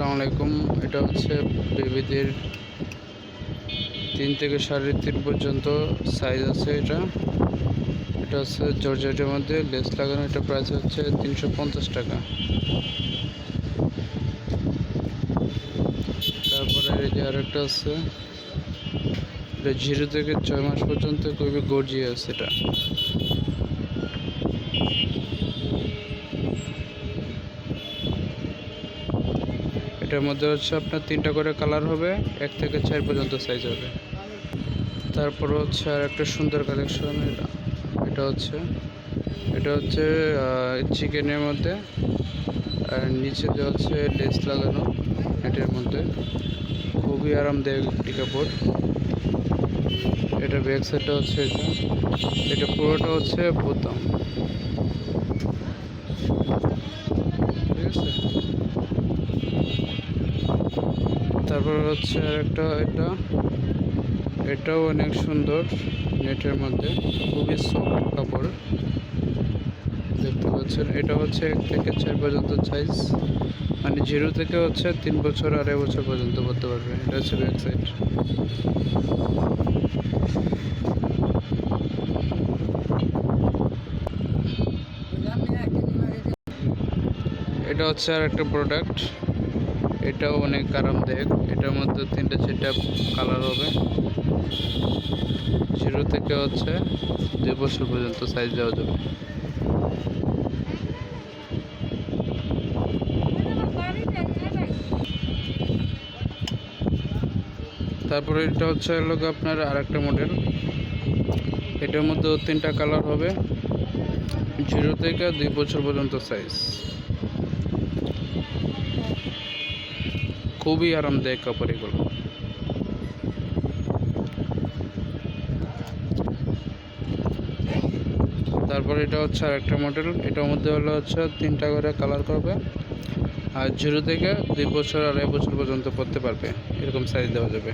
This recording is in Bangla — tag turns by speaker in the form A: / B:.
A: আসসালামু আলাইকুম। এটা হচ্ছে বেবিদের তিন থেকে সাড়ে তিন পর্যন্ত সাইজ আছে এটা। এটা হচ্ছে জর্জেটের মধ্যে লেস লাগানো এটা প্রাইস হচ্ছে তিনশো পঞ্চাশ টাকা। তারপরে এই যে আরেকটা আছে, এটা জিরো থেকে ছয় মাস পর্যন্ত খুবই গর্জিয়াস এটা। এটার মধ্যে হচ্ছে আপনার তিনটা করে কালার হবে, এক থেকে চার পর্যন্ত সাইজ হবে। তারপর হচ্ছে আর একটা সুন্দর কালেকশন এটা এটা হচ্ছে এটা হচ্ছে চিকেনের মধ্যে, আর নিচে যে হচ্ছে লেস লাগানো, এটার মধ্যে। খুবই আরামদায়ক একটি কাপড়। এটা ব্যাক সাইডটা হচ্ছে এটা এটা পুরোটা হচ্ছে বোতাম। ঠিক আছে? তারপর হচ্ছে আরেকটা, এটা। এটাও অনেক সুন্দর নেটের মধ্যে, খুবই সফট কাপড়। দেখতে পাচ্ছেন, এটা হচ্ছে এক থেকে চার পর্যন্ত সাইজ মানে জিরো থেকে হচ্ছে তিন বছর, আড়াই বছর পর্যন্ত করতে পারবে। এটা হচ্ছে ব্যাক সাইড এটা হচ্ছে আর একটা প্রোডাক্ট এটাও অনেক আরামদায়ক। এটার মধ্যে তিনটে চারটা কালার হবে। জিরো থেকে হচ্ছে দুই বছর পর্যন্ত সাইজ দেওয়া যাবে। তারপরে এটা হচ্ছে গিয়ে আপনার আরেকটা মডেল এটার মধ্যেও তিনটা কালার হবে। জিরো থেকে দুই বছর পর্যন্ত সাইজ খুবই আরামদায়ক কাপড় এগুলো। তারপর এটা হচ্ছে আর একটা মডেল এটার মধ্যে হলো হচ্ছে তিনটা করে কালার করবে। আর জিরো থেকে দুই বছর আড়াই বছর পর্যন্ত পরতে পারবে, এরকম সাইজ দেওয়া যাবে।